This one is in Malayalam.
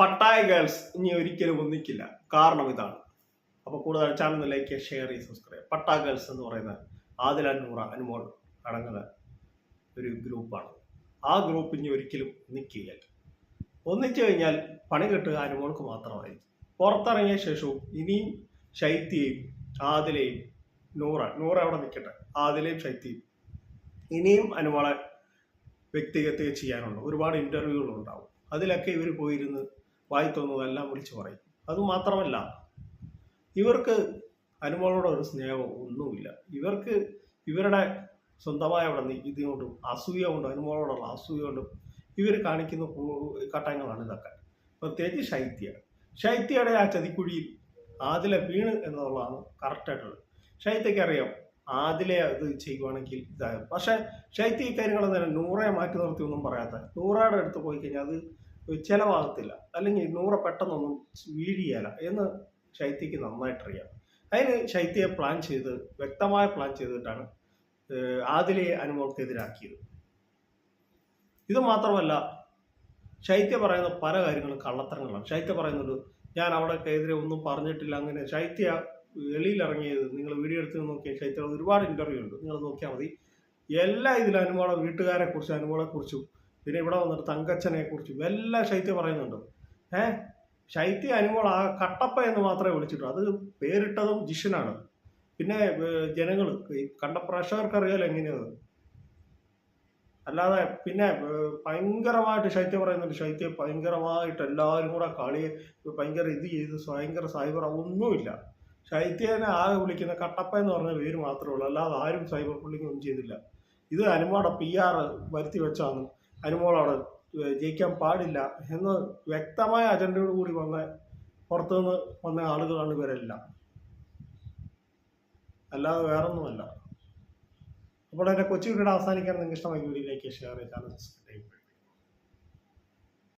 പട്ടായ ഗേൾസ് ഇനി ഒരിക്കലും ഒന്നിക്കില്ല. കാരണം ഇതാണ്. അപ്പോൾ കൂടുതൽ ചാനൽ ലൈക്ക് ഷെയർ ചെയ്ത് സബ്സ്ക്രൈബ് പട്ടായ ഗേൾസ് എന്ന് പറയുന്ന ആദില നൂറ അനുമോൾ അടങ്ങുന്ന ഒരു ഗ്രൂപ്പാണ് ആ ഗ്രൂപ്പ് ഇനി ഒരിക്കലും ഒന്നിക്കുകയില്ല ഒന്നിച്ചു കഴിഞ്ഞാൽ പണി കിട്ടുക അനുമോൾക്ക് മാത്രമായിരിക്കും. പുറത്തിറങ്ങിയ ശേഷവും ഇനിയും ശൈത്യയും ആദിലയും നൂറ നൂറ അവിടെ നിൽക്കട്ടെ. ആദിലയും ശൈത്യയും. ഇനിയും അനുമോളെ വ്യക്തിഗത ചെയ്യാനുണ്ട്. ഒരുപാട് ഇന്റർവ്യൂകളുണ്ടാവും അതിലൊക്കെ ഇവർ പോയിരുന്ന് വായി തോന്നുന്നതെല്ലാം വിളിച്ചു പറയും. അതുമാത്രമല്ല ഇവർക്ക് അനുമോളോട് ഒരു സ്നേഹമോ ഒന്നുമില്ല. ഇവർക്ക് ഇവരുടെ സ്വന്തമായ അവിടെ ഇതുകൊണ്ടും അസൂയ കൊണ്ടും അനുമോളോടുള്ള അസൂയ കൊണ്ടും ഇവർ കാണിക്കുന്ന ഘട്ടങ്ങളാണ് ഇതൊക്കെ. പ്രത്യേകിച്ച് ശൈത്യ. ശൈത്യയുടെ ആ ചതിക്കുഴിയിൽ ആദില വീണ് എന്നുള്ളതാണ് കറക്റ്റായിട്ടുള്ളത് ശൈത്യക്ക് അറിയാം ആദിലെ ഇത് ചെയ്യുവാണെങ്കിൽ ഇതാകും. പക്ഷേ ശൈത്യ ഇക്കാര്യങ്ങളൊന്നും തന്നെ നൂറെ മാറ്റി നിർത്തി ഒന്നും പറയാത്ത നൂറയുടെ അടുത്ത് പോയി കഴിഞ്ഞാൽ അത് ചിലവാകത്തില്ല. അല്ലെങ്കിൽ നൂറ പെട്ടെന്നൊന്നും വീഴിയല എന്ന് ശൈത്യക്ക് നന്നായിട്ടറിയാം. അതിന് ശൈത്യയെ പ്ലാൻ ചെയ്ത് വ്യക്തമായ പ്ലാൻ ചെയ്തിട്ടാണ് ഏഹ് ആദിലയെ അനുമോൾക്കെതിരാക്കിയത് ഇത് മാത്രമല്ല ശൈത്യ പറയുന്ന പല കാര്യങ്ങളും കള്ളത്തരങ്ങളാണ്. ശൈത്യ പറയുന്നത് ഞാൻ അവിടെ എതിരെ ഒന്നും പറഞ്ഞിട്ടില്ല അങ്ങനെ ശൈത്യ വെളിയിലിറങ്ങിയത് നിങ്ങൾ വീഡിയോ എടുത്ത് നോക്കിയാൽ ശൈത്യ ഒരുപാട് ഇന്റർവ്യൂ ഉണ്ട്. നിങ്ങൾ നോക്കിയാൽ മതി. എല്ലാ ഇതിലും അനുമോളെ വീട്ടുകാരെ കുറിച്ചും അനുമോളെ കുറിച്ചും പിന്നെ ഇവിടെ വന്നിട്ട് തങ്കച്ചനെ കുറിച്ച് എല്ലാം ശൈത്യ പറയുന്നുണ്ട്? ഏ? ശൈത്യ അനുമോൾ ആ കട്ടപ്പ എന്ന് മാത്രമേ വിളിച്ചിട്ടുള്ളൂ. അത് പേരിട്ടതും ജിഷനാണ് പിന്നെ ജനങ്ങൾ കണ്ട പ്രേക്ഷകർക്ക് അറിയാലോ എങ്ങനെയാണ് അല്ലാതെ പിന്നെ ഭയങ്കരമായിട്ട് ശൈത്യ പറയുന്നുണ്ട്. ശൈത്യ ഭയങ്കരമായിട്ട് എല്ലാവരും കൂടെ കളി ഭയങ്കര ഇത് ചെയ്ത് ഭയങ്കര സൈബർ ഒന്നുമില്ല. ശൈത്യനെ ആകെ വിളിക്കുന്ന കട്ടപ്പ എന്ന് പറഞ്ഞ പേര് മാത്രമേ ഉള്ളൂ. അല്ലാതെ ആരും സൈബർ പുള്ളിങ് ഒന്നും ചെയ്തില്ല. ഇത് അനുമോടെ പി ആർ വരുത്തി വെച്ചാണ് അനുമോളവിടെ അവിടെ ജയിക്കാൻ പാടില്ല എന്ന് വ്യക്തമായ അജണ്ടയോട് കൂടി വന്ന പുറത്തുനിന്ന് വന്ന ആളുകളാണ് ഇവരെല്ലാം. അല്ലാതെ വേറൊന്നുമല്ല. അപ്പോൾ എന്റെ കൊച്ചു വീട് അവസാനിക്കാൻ നിങ്ങൾക്ക് ഇഷ്ടമായി വീഡിയോയിലേക്ക് ഷെയർ ചെയ്താൽ സബ്സ്ക്രൈബ്.